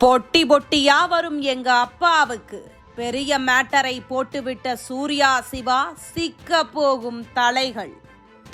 பொட்டி பொட்டியா வரும் எங்க அப்பாவுக்கு. பெரிய மேட்டரை போட்டுவிட்ட சூர்யா சிவா சிக்க போகும் தலைகள்.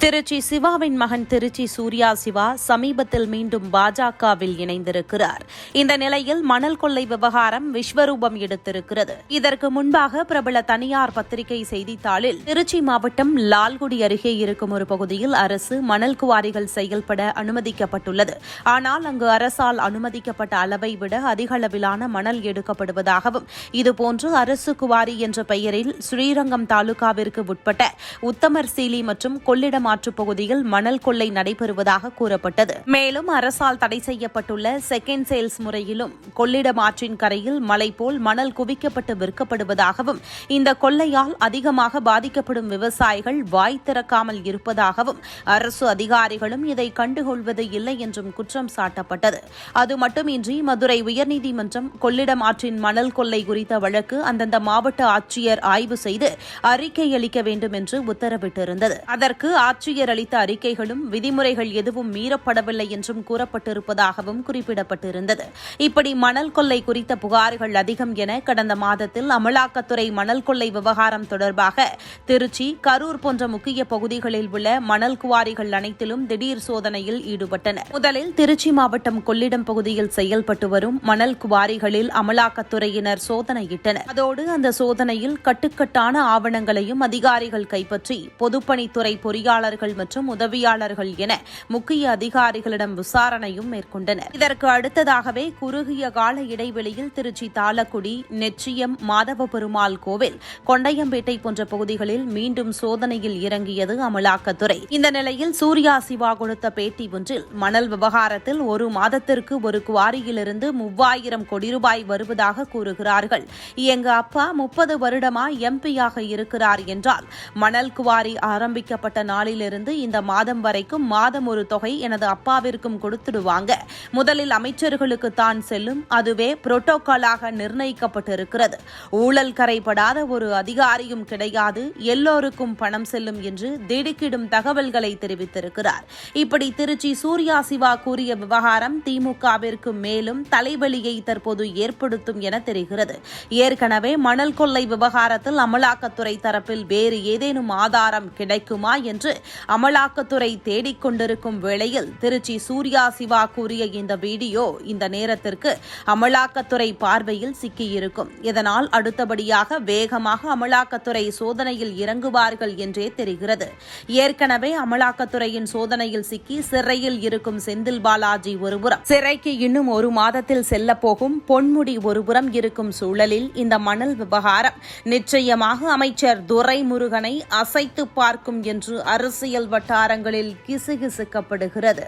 திருச்சி சிவாவின் மகன் திருச்சி சூர்யா சிவா சமீபத்தில் மீண்டும் பாஜகவில் இணைந்திருக்கிறார். இந்த நிலையில் மணல் கொள்ளை விவகாரம் விஸ்வரூபம் எடுத்திருக்கிறது. இதற்கு முன்பாக பிரபல தனியார் பத்திரிகை செய்தித்தாளில் திருச்சி மாவட்டம் லால்குடி அருகே இருக்கும் ஒரு பகுதியில் அரசு மணல் குவாரிகள் செயல்பட அனுமதிக்கப்பட்டுள்ளது. ஆனால் அங்கு அரசால் அனுமதிக்கப்பட்ட அளவை விட அதிக அளவிலான மணல் எடுக்கப்படுவதாகவும் இதுபோன்று அரசு குவாரி என்ற பெயரில் ஸ்ரீரங்கம் தாலுகாவிற்கு உட்பட்ட உத்தமர் சீலி மற்றும் கொள்ளிடம் ஆற்றுப் பகுதியில் மணல் கொள்ளை நடைபெறுவதாக கூறப்பட்டது. மேலும் அரசால் தடை செய்யப்பட்டுள்ள செகண்ட் சேல்ஸ் முறையிலும் கொள்ளிடம் ஆற்றின் கரையில் மலை போல் மணல் குவிக்கப்பட்டு விற்கப்படுவதாகவும் இந்த கொள்ளையால் அதிகமாக பாதிக்கப்படும் விவசாயிகள் வாய் திறக்காமல் இருப்பதாகவும் அரசு அதிகாரிகளும் இதை கண்டுகொள்வது இல்லை என்றும் குற்றம் சாட்டப்பட்டது. அது மட்டுமின்றி மதுரை உயர்நீதிமன்றம் கொள்ளிடம் ஆற்றின் மணல் கொள்ளை குறித்த வழக்கு அந்தந்த மாவட்ட ஆட்சியர் ஆய்வு செய்து அறிக்கை அளிக்க வேண்டும் என்று உத்தரவிட்டிருந்தது. அதற்கு ஆட்சி ஆட்சியர் அளித்த அறிக்கைகளும் விதிமுறைகள் எதுவும் மீறப்படவில்லை என்றும் கூறப்பட்டிருப்பதாகவும் குறிப்பிடப்பட்டிருந்தது. இப்படி மணல் கொள்ளை குறித்த புகார்கள் அதிகம் என கடந்த மாதத்தில் அமலாக்கத்துறை மணல் கொள்ளை விவகாரம் தொடர்பாக திருச்சி கரூர் போன்ற முக்கிய பகுதிகளில் உள்ள மணல் குவாரிகள் அனைத்திலும் திடீர் சோதனையில் ஈடுபட்டனர். முதலில் திருச்சி மாவட்டம் கொள்ளிடம் பகுதியில் செயல்பட்டு வரும் மணல் குவாரிகளில் அமலாக்கத்துறையினர் சோதனையிட்டனர். அதோடு அந்த சோதனையில் கட்டுக்கட்டான ஆவணங்களையும் அதிகாரிகள் கைப்பற்றி பொதுப்பணித்துறை பொறியாளர் பொறியாளர்கள் மற்றும் உதவியாளர்கள் என முக்கிய அதிகாரிகளிடம் விசாரணையும் மேற்கொண்டனர். இதற்கு அடுத்ததாகவே குறுகிய கால இடைவெளியில் திருச்சி தாளக்குடி நெச்சியம் மாதவ பெருமாள் கோவில் கொண்டையம்பேட்டை போன்ற பகுதிகளில் மீண்டும் சோதனையில் இறங்கியது அமலாக்கத்துறை. இந்த நிலையில் சூர்யா சிவா கொடுத்த பேட்டி ஒன்றில் மணல் விவகாரத்தில் ஒரு மாதத்திற்கு ஒரு குவாரியிலிருந்து மூவாயிரம் கோடி ரூபாய் வருவதாக கூறுகிறார்கள். எங்க அப்பா முப்பது வருடமா எம்பியாக இருக்கிறார் என்றால் மணல் குவாரி ஆரம்பிக்கப்பட்ட நாளில் நாளிலிருந்து இந்த மாதம் வரைக்கும் மாதம் ஒரு தொகை எனது அப்பாவிற்கும் கொடுத்துடுவாங்க. முதலில் அமைச்சர்களுக்கு தான் செல்லும். அதுவே புரோட்டோகாலாக நிர்ணயிக்கப்பட்டிருக்கிறது. ஊழல் கரைபடாத ஒரு அதிகாரியும் கிடையாது. எல்லோருக்கும் பணம் செல்லும் என்று திடுக்கிடும் தகவல்களை தெரிவித்திருக்கிறார். இப்படி திருச்சி சூர்யா சிவா கூறிய விவகாரம் திமுகவிற்கு மேலும் தலைவலியை தற்போது ஏற்படுத்தும் என தெரிகிறது. ஏற்கனவே மணல் கொள்ளை விவகாரத்தில் அமலாக்கத்துறை தரப்பில் வேறு ஏதேனும் ஆதாரம் கிடைக்குமா என்று அமலாக்கத்துறை தேடிக்கொண்டிருக்கும் வேளையில் திருச்சி சூர்யா சிவா கூறிய இந்த வீடியோ இந்த நேரத்திற்கு அமலாக்கத்துறை பார்வையில் சிக்கியிருக்கும். இதனால் அடுத்தபடியாக வேகமாக அமலாக்கத்துறை சோதனையில் இறங்குவார்கள் என்றே தெரிகிறது. ஏற்கனவே அமலாக்கத்துறையின் சோதனையில் சிக்கி சிறையில் இருக்கும் செந்தில் பாலாஜி ஒருபுறம் சிறைக்கு இன்னும் ஒரு மாதத்தில் செல்ல போகும் பொன்முடி ஒருபுறம் இருக்கும் சூழலில் இந்த மணல் விவகாரம் நிச்சயமாக அமைச்சர் துரைமுருகனை அசைத்து பார்க்கும் என்று அரசு அரசியல் வட்டாரங்களில் கிசுகிசுக்கப்படுகிறது.